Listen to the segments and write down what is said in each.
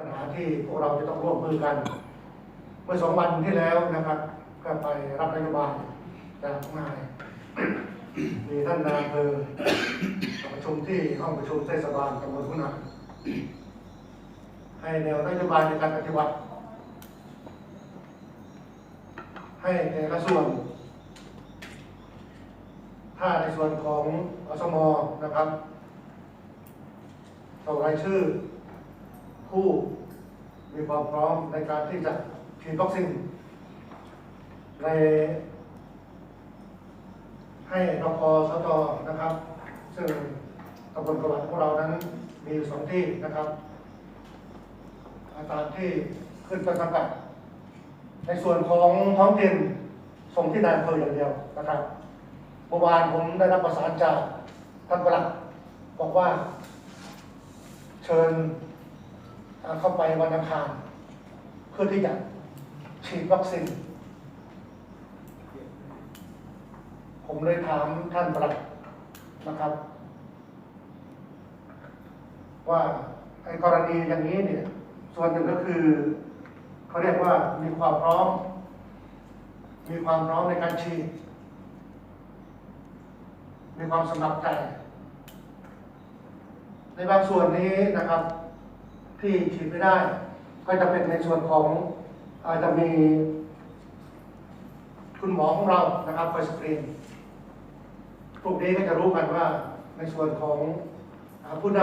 ปัญหาที่พวกเราจะต้องร่วมมือกัน เมื่อสองวันที่แล้วนะครับ ก็ไปรับนโยบายจากนายมีท่านนายอำเภอประชุมที่ห้องประชุมเทศบาลตำบลพุนาให้แนวนโยบายในการปฏิบัติ ให้แต่ละส่วน ถ้าในส่วนของอสมนะครับส่งรายชื่อ ผู้มีความพร้อมในการที่จะฉีดวัคซีนในให้รพสตนะครับ ซึ่งตำบลกระวัดของเรานั้นมีอยู่สองที่นะครับตามที่ขึ้นต้นสังกัดในส่วนของท้องถิ่นส่งที่นายอำเภออย่างเดียวนะครับเมื่อวานผมได้รับประสานจากท่านประหลัดบอกว่า เชิญ เข้าไปวันอังคาร เพื่อที่จะฉีดวัคซีนผมเลยถามท่านประหลัดนะครับ ว่าไอ้กรณีอย่างนี้เนี่ย ส่วนหนึ่งก็คือเขาเรียกว่ามีความพร้อม มีความพร้อมในการฉีด มีความสมัครใจในบางส่วนนี้นะครับ ที่ฉีดไม่ได้ ก็จะเป็นในส่วนของอาจจะมีคุณหมอของเรานะครับคอยสกรีนพวกนี้ก็จะรู้กันว่าในส่วนของอาผู้น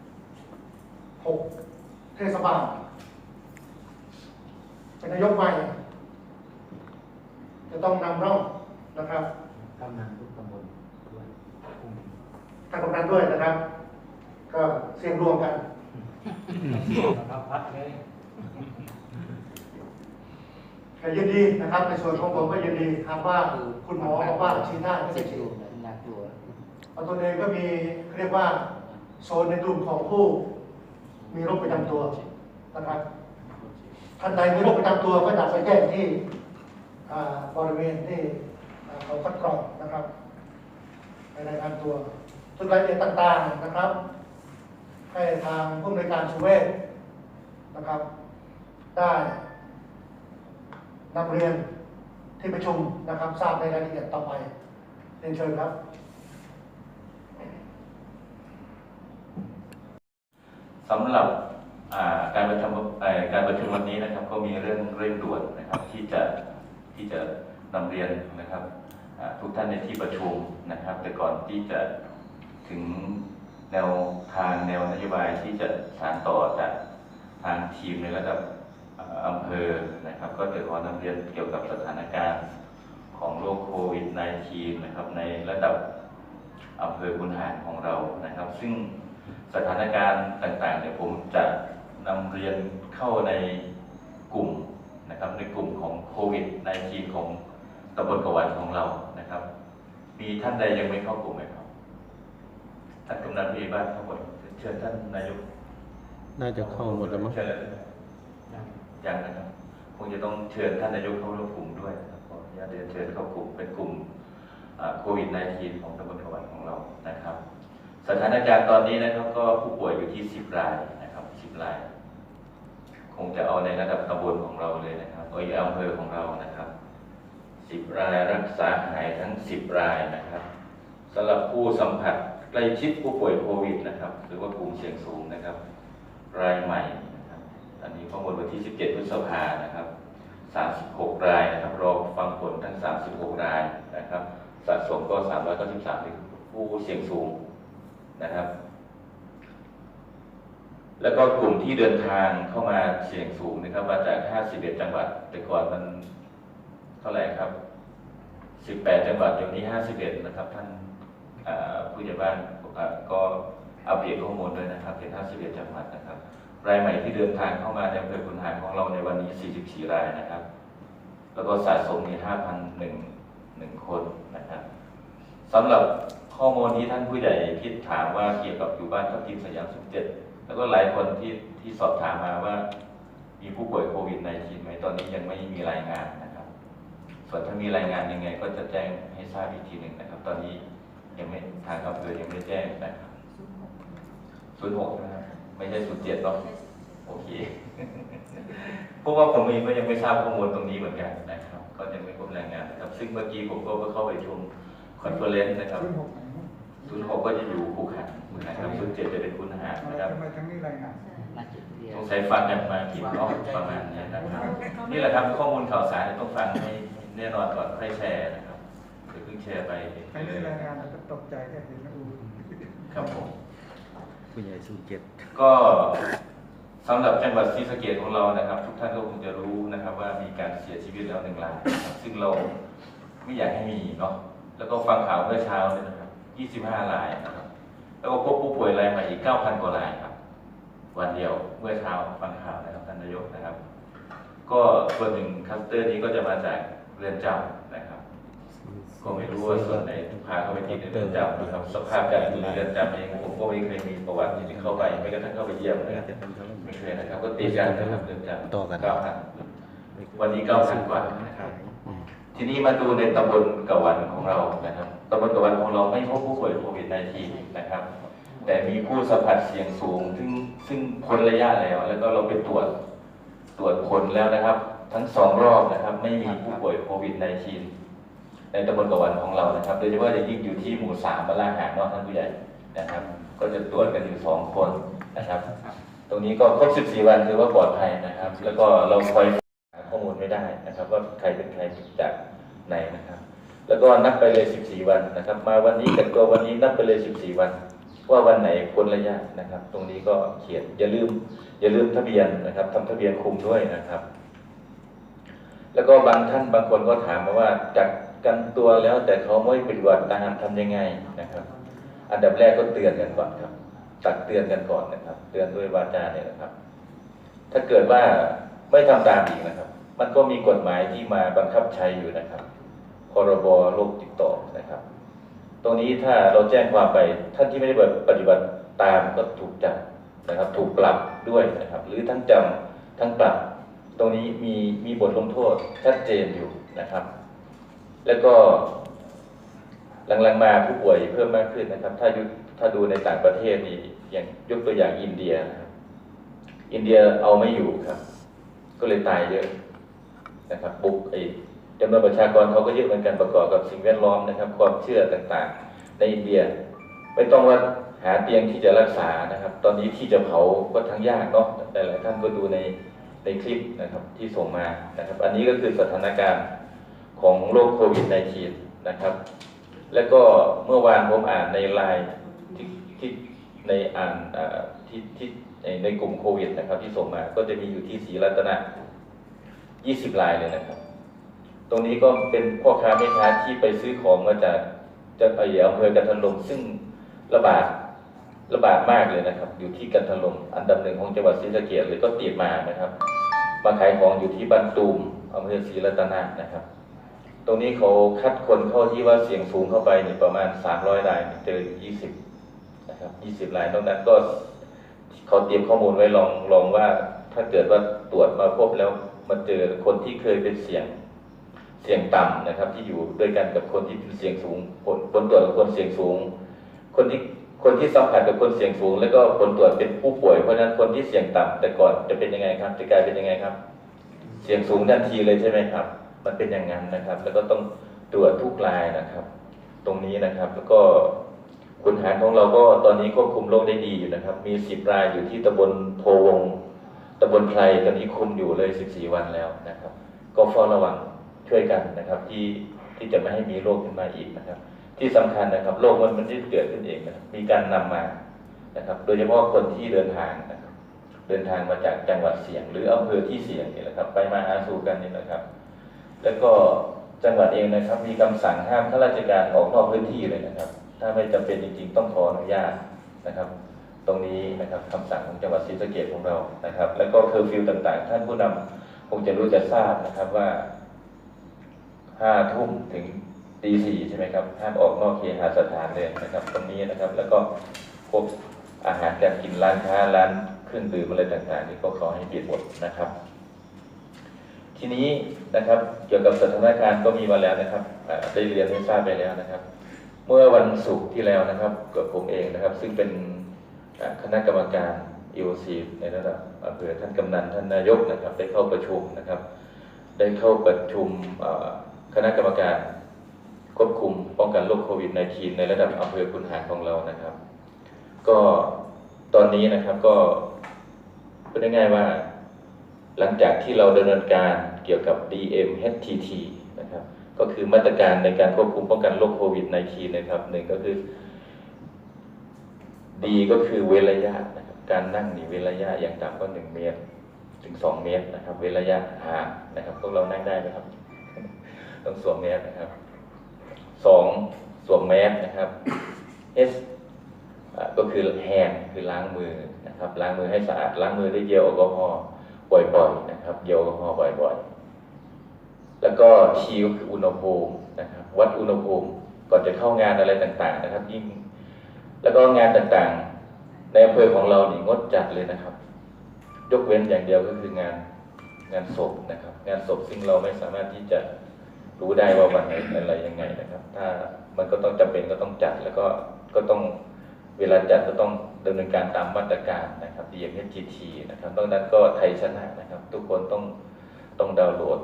ำหกเทศบาลเป็นนายกใหม่จะต้องนำร่องนะครับกำนันทุกตำบลด้วยทางกำนันด้วยนะครับ ก็เสียงรวมกันครับพัดเลย ก็ยินดีนะครับในส่วนของผมก็ยินดีครับว่าคุณหมอบอกว่าฉีดได้ไม่เจ็ได้บฉีดูดน่ากลัวเอาตัวเองก็มีเรียกว่าโซนในกลุ่มของผู้ มีโรคประจำตัวนะครับท่านใดมีโรคประจำตัวก็จะไปแจ้งที่บริเวณที่เขาคัดกรองนะครับในรายงานตัวส่วนรายละเอียดต่างๆนะครับ ให้ทางผู้อำนวยการสุเวศนะครับ ได้นำเรียนที่ประชุมนะครับ ทราบในรายละเอียดต่อไปเรียนเชิญครับ สำหรับการประชุมการประชุมวันนี้นะครับ ก็มีเรื่องเร่งด่วนนะครับ ที่จะที่จะนำเรียนนะครับทุกท่านในที่ประชุมนะครับ แต่ก่อนที่จะถึง แนวทางแนวนโยบายที่จะสานต่อจากทางทีมในระดับอำเภอนะครับ ก็จะขอนำเรียนเกี่ยวกับสถานการณ์ของโรคโควิด -19 นะครับในระดับอำเภอคุนหารของเรานะครับ ซึ่งสถานการณ์ต่างๆเนี่ยผมจะนำเรียนเข้าในกลุ่มนะครับในกลุ่มของโควิด -19 ของตำบลกวันของเรานะครับ มีท่านใดยังไม่เข้ากลุ่มไหมครับ ท่านกำนันผู้ใหญ่บ้านเข้าหมดเชิญท่านนายกน่าจะเข้าหมดแล้วมั้งเชิญเลยยังนะครับคงจะต้องเชิญท่านนายกเข้าร่วมกลุ่มด้วยนะครับขออนุญาตเรียนเชิญเข้ากลุ่มเป็นกลุ่มโควิด -19 ของตำบลกวันของเรานะครับ สถานการณ์ตอนนี้นะครับก็ผู้ป่วยอยู่ที่ 10 รายนะครับ 10 ราย คงจะเอาในระดับตำบลของเราเลยนะครับเอ้ยอำเภอของเรานะครับ 10 รายรักษาหายทั้ง 10 รายนะครับสำหรับผู้สัมผัส ใกล้ชิดผู้ป่วยโควิดนะครับ หรือว่ากลุ่มเสี่ยงสูงนะครับ รายใหม่นะครับอันนี้ข้อมูลวันที่ 17 พฤษภานะครับ 36 รายนะครับรอฟังผลทั้ง 36 รายนะครับ สะสมก็ 393เป็นผู้เสี่ยงสูงนะครับ แล้วก็กลุ่มที่เดินทางเข้ามาเสี่ยงสูงนะครับ มาจาก 51 จังหวัด แต่ก่อนมันเท่าไหร่ครับ 18 จังหวัดเดี๋ยวนี้ 51 นะครับท่าน ผู้ใหญ่บ้านเอ่อก็อัปเดตข้อมูลด้วยนะครับเป็น51จังหวัดนะครับ รายใหม่ที่เดินทางเข้ามาในอำเภอคุนหารของเราในวันนี้ 44 รายนะครับ แล้วก็สะสมมี5,001หนึ่งคนนะครับสำหรับข้อมูลที่ท่านผู้ใหญ่คิดถามว่าเกี่ยวกับอยู่บ้านกับทีมสยามสุขเจ็ดแล้วก็หลายคนที่ที่สอบถามมาว่ามีผู้ป่วยโควิด -19 ไหมตอนนี้ยังไม่มีรายงานนะครับ ส่วนถ้ามีรายงานยังไง ก็จะแจ้งให้ทราบอีกทีหนึ่งนะครับ ตอนนี้ ยังไม่ทางอำเภอยังไม่ได้แจ้งนะครับศูนย์หกนะครับไม่ใช่ศูนย์เจ็ดหรอกโอเคเพราะว่าผมเองก็ยังไม่ทราบข้อมูลตรงนี้เหมือนกันนะครับ ก็ยังไม่พบรายงานนะครับ ซึ่งเมื่อกี้ผมก็เข้าไปชมคอนเฟอเรนซ์นะครับศูนย์หกไหนนะศูนย์หกก็จะอยู่ภูขันนะครับศูนย์เจ็ดจะเป็นคุณหารนะครับทำไมทั้งนี้รายงานน่าจะเรียนสงสัยฟังกันมาผิดรอบประมาณนี้นะครับ นี่แหละครับข้อมูลข่าวสารต้องฟังให้แน่นอนก่อนค่อยแชร์นะครับเดี๋ยวเพิ่งแชร์ไปทั้งนี้รายงานแล้วก็ ตกใจแค่เห็นนะอูครับผมผู้ใหญ่สูเจ็ดก็สำหรับจังหวัดศรีสะเกษของเรานะครับ ทุกท่านก็คงจะรู้นะครับ ว่ามีการเสียชีวิตแล้วหนึ่งรายนะครับซึ่งเราไม่อยากให้มีเนาะแล้วก็ฟังข่าวเมื่อเช้าเนี่ยนะครับ 25 รายนะครับ แล้วก็พบผู้ป่วยรายใหม่อีก 9,000 กว่ารายครับ วันเดียวเมื่อเช้าฟังข่าวนะครับท่านนายกนะครับ ก็ส่วนหนึ่งคลัสเตอร์นี้ก็จะมาจากเรือนจำนะครับ ก็ไม่รู้ว่าส่วนไหนพาเข้าไปติดในเรือนจำนะครับสภาพการอยู่ในเรือนจำเองผมก็ไม่เคยมีประวัติที่จะเข้าไปไม่กระทั่งเข้าไปเยี่ยมนะครับไม่เคยนะครับ ก็ตีกันนะครับเรือนจำต่อกันเก้าพันวันนี้เก้าพันกว่านะครับอืมทีนี้มาดูในตำบลกะวันของเรานะครับตำบลกะวันของเราไม่พบผู้ป่วยโควิด -19 นะครับ แต่มีผู้สัมผัสเสี่ยงสูง ซึ่งซึ่งพ้นระยะแล้ว แล้วก็เราไปตรวจตรวจผลแล้วนะครับ ทั้งสองรอบนะครับ ไม่มีผู้ป่วยโควิด -19 ในตำบลกวันของเรานะครับ โดยเฉพาะอย่างยิ่งอยู่ที่หมู่สามบ้านลาหางเนอกท่านผู้ใหญ่นะครับ ก็จะตรวจกันอยู่สองคนนะครับ ตรงนี้ก็ครบ14วันถือว่าปลอดภัยนะครับ แล้วก็เราคอยหาข้อมูลไม่ได้นะครับ ว่าใครเป็นใครจากไหนนะครับ แล้วก็นับไปเลย14วันนะครับ มาวันนี้กันตัววันนี้นับไปเลย14วันว่าวันไหนพ้นระยะนะครับ ตรงนี้ก็เขียนอย่าลืม อย่าลืมทะเบียนนะครับทำทะเบียนคุมด้วยนะครับ แล้วก็บางท่านบางคนก็ถามมาว่ากัก กันตัวแล้ว แต่เขาไม่ปฏิบัติตามทำยังไงนะครับ อันดับแรกก็เตือนกันก่อนครับ ตักเตือนกันก่อนนะครับ เตือนด้วยวาจาเนี่ยนะครับ ถ้าเกิดว่าไม่ทำตามอีกนะครับ มันก็มีกฎหมายที่มาบังคับใช้อยู่นะครับ พรบโรคติดต่อนะครับ ตรงนี้ถ้าเราแจ้งความไปท่านที่ไม่ได้ปฏิบัติตามก็ถูกจับนะครับ ถูกปรับด้วยนะครับ หรือทั้งจำทั้งปรับ ตรงนี้มีมีบทลงโทษชัดเจนอยู่นะครับ แล้วก็หลังๆมาผู้ป่วยเพิ่มมากขึ้นนะครับ ถ้าถ้าดูในต่างประเทศนี่อย่างยกตัวอย่างอินเดียนะครับอินเดียเอาไม่อยู่ครับ ก็เลยตายเยอะนะครับบุกไอ้จำนวนประชากรเขาก็เยอะเหมือนกันประกอบกับสิ่งแวดล้อมนะครับ ความเชื่อต่างๆ ในอินเดีย ไม่ต้องว่าหาเตียงที่จะรักษานะครับ ตอนนี้ที่จะเผาก็ทั้งยากเนาะแต่หลายท่านก็ดูในในคลิปนะครับที่ส่งมานะครับ อันนี้ก็คือสถานการณ์ ของโรคโควิด -19 นะครับ แล้วก็เมื่อวานผมอ่านในไลน์ที่ที่ในอ่านที่ที่ในในกลุ่มโควิดนะครับที่ส่งมา ก็จะมีอยู่ที่ศรีรัตนะ 20รายเลยนะครับ ตรงนี้ก็เป็นพ่อค้าแม่ค้าที่ไปซื้อของมาจากจากไอ้อำเภอกันทลมซึ่งระบาดระบาดมากเลยนะครับ อยู่ที่กันทลมอันดับหนึ่งของจังหวัดศรีสะเกษเลยก็ติดมานะครับมาขายของอยู่ที่บ้านตูมอำเภอศรีรัตนะนะครับ ตรงนี้เขาคัดคนเข้าที่ว่าเสียงสูงเข้าไปนี่ประมาณ300รายเจอยู่20นะครับ20รายนอกนั้นก็เขาเตรียมข้อมูลไว้ลองลองว่าถ้าเกิดว่าตรวจมาพบแล้วมาเจอคนที่เคยเป็นเสียงเสียงต่ำนะครับ ที่อยู่ด้วยกันกับคนที่เป็นเสียงสูงผลผลตรวจกับคนเสียงสูง คนที่คนที่สัมผัสกับคนเสียงสูง แล้วก็ผลตรวจเป็นผู้ป่วยเพราะฉะนั้นคนที่เสียงต่ำแต่ก่อนจะเป็นยังไงครับจะกลายเป็นยังไงครับ เสียงสูงทันทีเลยใช่ไหมครับ มันเป็นอย่างนั้นนะครับ แล้วก็ต้องตรวจทุกรายนะครับ ตรงนี้นะครับ แล้วก็คุณหารของเราก็ตอนนี้ควบคุมโรคได้ดีอยู่นะครับ มีสิบรายอยู่ที่ตำบลโพวงตำบลไพรตอนนี้คุมอยู่เลยสิบสี่วันแล้วนะครับ ก็เฝ้าระวังช่วยกันนะครับ ที่ที่จะไม่ให้มีโรคขึ้นมาอีกนะครับ ที่สำคัญนะครับโรคมันมันไม่ได้เกิดขึ้นเองนะมีการนำมานะครับ โดยเฉพาะคนที่เดินทางนะครับ เดินทางมาจากจังหวัดเสี่ยง หรืออำเภอที่เสี่ยงนี่แหละครับ ไปมาหาสู่กันนี่แหละครับ แล้วก็จังหวัดเองนะครับ มีคำสั่งห้ามข้าราชการออกนอกพื้นที่เลยนะครับ ถ้าไม่จำเป็นจริงๆ ต้องขออนุญาตนะครับ ตรงนี้นะครับคำสั่งของจังหวัดศรีสะเกษของเรานะครับ แล้วก็เคอร์ฟิวต่างๆ ท่านผู้นำคงจะรู้จะทราบนะครับว่าห้าทุ่มถึงตีสี่ใช่ไหมครับห้ามออกนอกเคหสถานเลยนะครับ ตรงนี้นะครับ แล้วก็พวกอาหารการกินร้านค้าร้านเครื่องดื่มอะไรต่างๆ นี่ก็ขอให้ปิดหมดนะครับ ทีนี้นะครับเกี่ยวกับสถานการณ์ก็มีมาแล้วนะครับได้เรียนให้ทราบไปแล้วนะครับ เมื่อวันศุกร์ที่แล้วนะครับกับผมเองนะครับ ซึ่งเป็นคณะกรรมการ EOC ในระดับอำเภอท่านกำนันท่านนายกนะครับ ได้เข้าประชุมนะครับ ได้เข้าประชุมคณะกรรมการควบคุมป้องกันโรคโควิด -19 ในระดับอำเภอคุนหารของเรานะครับ ก็ตอนนี้นะครับก็พูดง่ายๆว่า หลังจากที่เราดำเนินการเกี่ยวกับ DMHTT นะครับก็คือมาตรการในการควบคุมป้องกันโรคโควิด -19 นะครับหนึ่งก็คือดีก็คือเว้นระยะนะครับการนั่งหนีเว้นระยะอย่างต่ำก็หนึ่งเมตร ถึงสองเมตรนะครับเว้นระยะห่างนะครับพวกเรานั่งได้ไหมครับต้องสวมแมสนะครับสองสวมแมสนะครับ S ก็คือแฮนคือล้างมือนะครับล้างมือให้สะอาดล้างมือด้วยเจลแอลกอฮอล์ บ่อยๆนะครับเจลกอฮอล์บ่อยๆ แล้วก็ชีก็คืออุณหภูมินะครับวัดอุณหภูมิก่อนจะเข้างานอะไรต่างๆ นะครับ ยิ่งแล้วก็งานต่างๆ ในอำเภอของเรานี่งดจัดเลยนะครับ ยกเว้นอย่างเดียวก็คืองานงานศพนะครับ งานศพซึ่งเราไม่สามารถที่จะรู้ได้ว่าวันไหนอะไรยังไงนะครับ ถ้ามันก็ต้องจำเป็นก็ต้องจัดแล้วก็ก็ต้องเวลาจัดก็ต้อง ดำเนินการตามมาตรการนะครับ DMHTT นะครับตรงนั้นก็ไทยชนะนะครับ ทุกคนต้องต้องดาวน์โหลด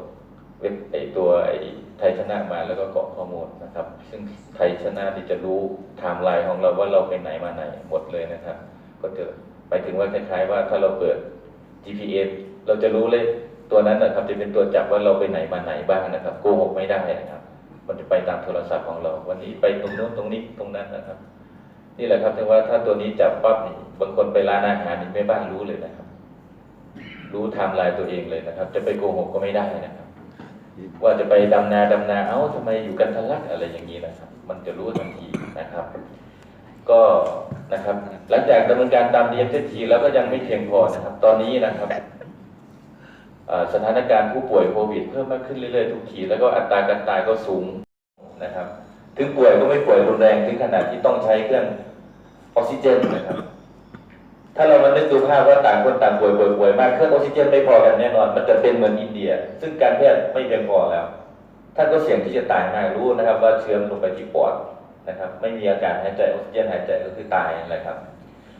เว็บไอตัวไอไทยชนะมาแล้วก็กรอกข้อมูลนะครับ ซึ่งไทยชนะที่จะรู้ไทม์ไลน์ของเราว่าเราไปไหนมาไหนหมดเลยนะครับ ก็จะหมายถึงว่าคล้ายๆ ว่าถ้าเราเปิด GPS เราจะรู้เลยตัวนั้นนะครับจะเป็นตัวจับว่าเราไปไหนมาไหนบ้างนะครับโกหกไม่ได้นะครับ มันจะไปตามโทรศัพท์ของเรา วันนี้ไปตรงโน้นตรงนี้ตรงนั้นนะครับ นี่แหละครับถึงว่าถ้าตัวนี้จับปั๊บนี่บางคนไปร้านอาหารนี่แม่บ้านรู้เลยนะครับ รู้ไทม์ไลน์ตัวเองเลยนะครับ จะไปโกหกก็ไม่ได้นะครับ ว่าจะไปดำนาดำนาเอ้าทำไมอยู่กันทะลักอะไรอย่างนี้นะครับ มันจะรู้ทันทีนะครับ ก็นะครับ หลังจากดำเนินการตาม DMTT แล้วก็ยังไม่เพียงพอนะครับ ตอนนี้นะครับสถานการณ์ผู้ป่วยโควิดเพิ่มมากขึ้นเรื่อยๆทุกที แล้วก็อัตราการตายก็สูงนะครับ ถึงป่วยก็ไม่ป่วยรุนแรงถึงขนาดที่ต้องใช้เครื่อง ออกซิเจนนะครับ ถ้าเรามานึกดูภาพว่าต่างคนต่างป่วยป่วยป่วยมากเครื่องออกซิเจนไม่พอกันแน่นอน มันจะเป็นเหมือนอินเดีย ซึ่งการแพทย์ไม่เพียงพอแล้ว ท่านก็เสี่ยงที่จะตายมากรู้นะครับ ว่าเชื้อมลงไปที่ปอดนะครับ ไม่มีอาการหายใจออกซิเจนหายใจก็คือตายนั่นแหละครับ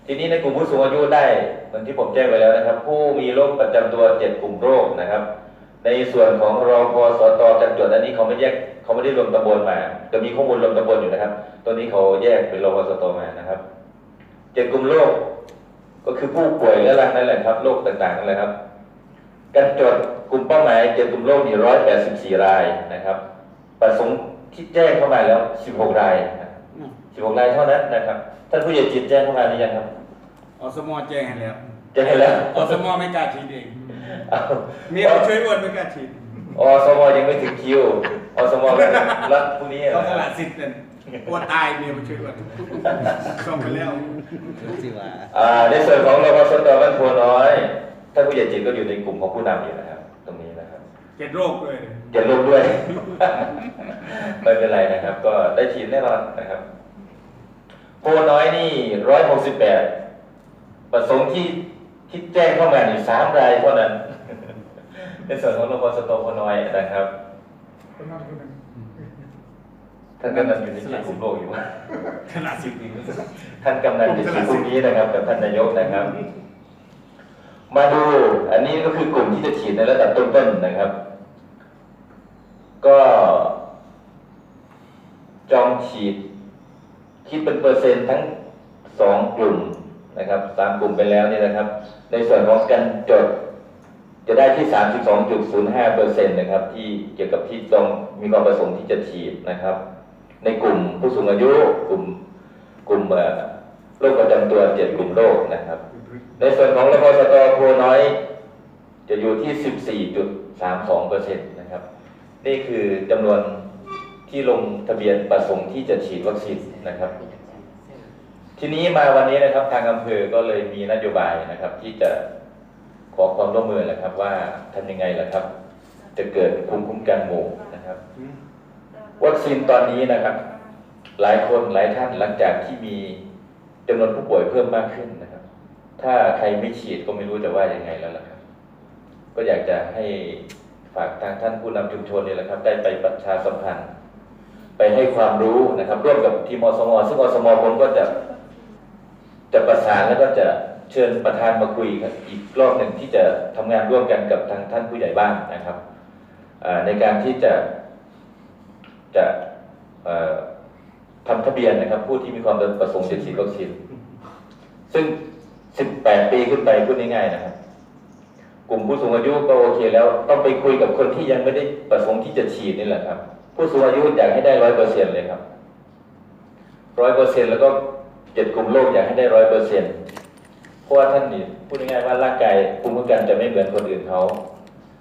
ทีนี้ในกลุ่มผู้สูงอายุได้เหมือนที่ผมแจ้งไปแล้วนะครับ ผู้มีโรคประจำตัวเจ็ดกลุ่มโรคนะครับในส่วนของรอพสตจัดจดอันนี้เขาไม่แยกเขาไม่ได้รวมตำบลมาจะมีข้อมูลรวมตำบลอยู่นะครับ ตัวนี้เขาแยกเป็นรอพสตมานะครับ เจ็ดกลุ่มโรคก็คือผู้ป่วยและรังนั่นแหละครับโรคต่างๆนั่นแหละครับการจดกลุ่มเป้าหมายเจ็ดกลุ่มโรคนี่ร้อยแปดสิบสี่รายนะครับ ประสงค์ที่แจ้งเข้ามาแล้วสิบหกรายสิบหกรายเท่านั้นนะครับท่านผู้ใหญ่จิตแจ้งเข้ามาหรือยังครับอสมอแจ้งให้แล้วแจ้งให้แล้วอสมอไม่กล้าฉีดเองเอาเมียมาช่วยอ้วนไม่กล้าฉีดอสมยังไม่ถึงคิวอสมก็รับพรุ่งนี้ต้องสนะละสิทธิ์นั่ นอ้วนตายเมียมาช่วยอ้วนส่งไปแล้วสิว่าอ่าในส่วนของรพสตบ้านโพน้อยท่านผู้ใหญ่จิตก็อยู่ในกลุ่มของผู้นำอยู่นะครับ ตรงนี้นะครับเจ็ดโรคเลยอย่าลงด้วยไม่เป็นไรนะครับ ก็ได้ฉีดแน่นอนนะครับโพน้อยนี่ร้อยหกสิบแปดประสงค์ที่ที่แจ้งเข้ามาอยู่สามรายเท่านั้นในส่วนของรพสตโพน้อยนะครับ คนนั้นคนหนึ่ง ท่านกำนันอยู่ในเขตกลุ่มโรคอยู่ ขนาดสิบนี่ท่านกำนันอยู่ที่กลุ่มนี้นะครับกับท่านนายกนะครับ มาดูอันนี้ก็คือกลุ่มที่จะฉีดในระดับต้นๆนะครับ ก็จองฉีดคิดเป็นเปอร์เซ็นต์ทั้งสองกลุ่มนะครับสามกลุ่มไปแล้วเนี่ยนะครับ ในส่วนของการจดจะได้ที่ 32.05เปอร์เซ็นต์นะครับ ที่เกี่ยวกับที่ต้องมีความประสงค์ที่จะฉีดนะครับ ในกลุ่มผู้สูงอายุกลุ่มกลุ่มโรคประจำตัวเจ็ดกลุ่มโรคนะครับ ในส่วนของรพสตโพน้อย จะอยู่ที่14.32เปอร์เซ็นต์นะครับ นี่คือจำนวนที่ลงทะเบียนประสงค์ที่จะฉีดวัคซีนนะครับ ทีนี้มาวันนี้นะครับทางอำเภอก็เลยมีนโยบายนะครับ ที่จะขอความร่วมมือแหละครับ ว่าทำยังไงล่ะครับ จะเกิดภูมิคุ้มกันหมู่นะครับ วัคซีนตอนนี้นะครับ หลายคนหลายท่านหลังจากที่มีจำนวนผู้ป่วยเพิ่มมากขึ้นนะครับ ถ้าใครไม่ฉีดก็ไม่รู้จะว่ายังไงแล้วล่ะครับ ก็อยากจะให้ฝากทางท่านผู้นำชุมชนนี่แหละครับ ได้ไปประชาสัมพันธ์ ไปให้ความรู้นะครับ ร่วมกับทีมอสมซึ่งอสมผมก็จะจะประสานแล้วก็จะเชิญประธานมาคุยกันอีกรอบหนึ่งที่จะทำงานร่วมกันกับทางท่านผู้ใหญ่บ้านนะครับในการที่จะ จะทำทะเบียนนะครับ ผู้ที่มีความประสงค์จะฉีดวัคซีนซึ่ง 18 ปีขึ้นไปพูดง่ายๆนะครับ กลุ่มผู้สูงอายุก็โอเคแล้ว ต้องไปคุยกับคนที่ยังไม่ได้ประสงค์ที่จะฉีดนี่แหละครับ ผู้สูงอายุอยากให้ได้ร้อยเปอร์เซ็นเลยครับร้อยเปอร์เซ็นแล้วก็เจ็ดกลุ่มโรคอยากให้ได้ร้อยเปอร์เซ็นเพราะว่าท่านนี่พูดง่ายๆว่าร่างกายภูมิคุ้มกันจะไม่เหมือนคนอื่นเขา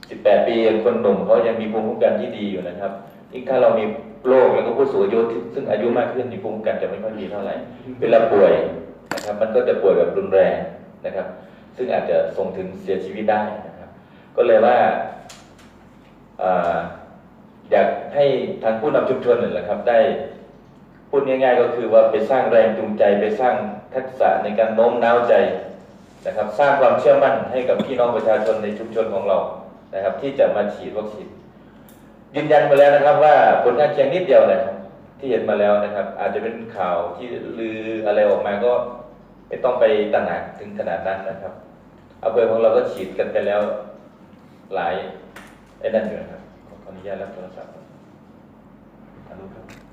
สิบแปดปีคนหนุ่มเขายังมีภูมิคุ้มกันที่ดีอยู่นะครับ ยิ่งถ้าเรามีโรคแล้วก็ผู้สูงอายุที่ซึ่งอายุมากขึ้นมีภูมิคุ้มกันจะไม่ค่อยดีเท่าไหร่ เวลาป่วยนะครับ มันก็จะป่วยแบบรุนแรงนะครับ ซึ่งอาจจะส่งถึงเสียชีวิตได้นะครับ ก็เลยว่าอยากให้ทางผู้นำชุมชนนี่แหละครับ ได้พูดง่าย ๆ ก็คือว่าไปสร้างแรงจูงใจไปสร้างทักษะในการโน้มน้าวใจนะครับ สร้างความเชื่อมั่นให้กับพี่น้องประชาชนในชุมชนของเรานะครับ ที่จะมาฉีดวัคซีน ยืนยันมาแล้วนะครับ ว่าผลข้างเคียงนิดเดียวนะครับที่เห็นมาแล้วนะครับ อาจจะเป็นข่าวที่ลืออะไรออกมาก็ไม่ต้องไปตระหนักถึงขนาดนั้นนะครับอำเภอของเราก็ฉีดกันไปแล้วหลายไอ้นั่นอยู่นะครับขออนุญาตรับโทรศัพท์ครับฮัลโหลครับ